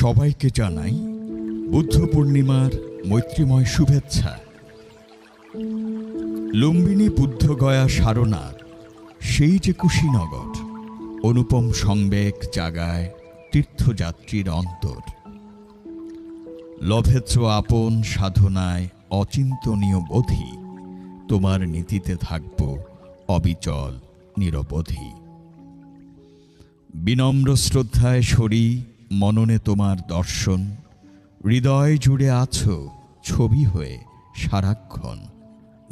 সবাইকে জানাই বুদ্ধ পূর্ণিমার মৈত্রীময় শুভেচ্ছা। লুম্বিনী বুদ্ধগয়া সারনাথ সেই যে কুশীনগর, অনুপম সংবেগ জাগায় তীর্থযাত্রীর অন্তর। লভেচ্ছ আপন সাধনায় অচিন্তনীয় বোধি, তোমার নীতিতে থাকব অবিচল নিরবধি বিনম্র শ্রদ্ধায় সরি মননে তোমার দর্শন। হৃদয় জুড়ে আছো ছবি হয়ে সারাক্ষণ।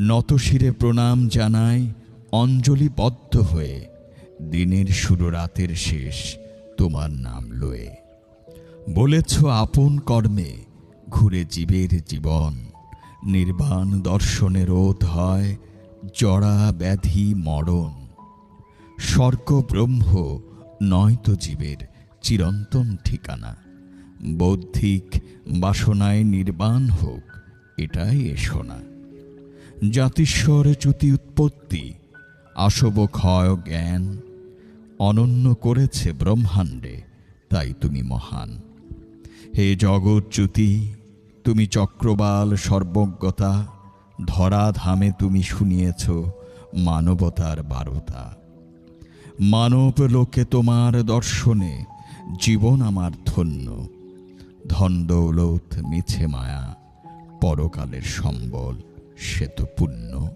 নতশিরে প্রণাম জানাই অঞ্জলিবদ্ধ হয়ে, দিনের শুরু রাতের শেষ তোমার নাম লয়ে। বলেছ আপন কর্মে ঘুরে জীবের জীবন, নির্বাণ দর্শনের রোধ হয় জড়া ব্যাধি মরণ। স্বর্গ ব্রহ্ম নয়তো জীবের চিরন্তন ঠিকানা। বৌদ্ধিক বাসনায় নির্বাণ হোক, এটাই এসো না জাতিস্বর চ্যুতি উৎপত্তি, আসব ক্ষয় জ্ঞান, অনন্য করেছে ব্রহ্মাণ্ডে, তাই তুমি মহান। হে জগৎচ্যুতি তুমি চক্রবাল সর্বজ্ঞতা, ধরাধামে তুমি শুনিয়েছ মানবতার বারতা। মানব লোকে তোমার দর্শনে জীবন আমার ধন্য। ধন দৌলত মিছে মায়া পরকালের সম্বল সে তো পুণ্য।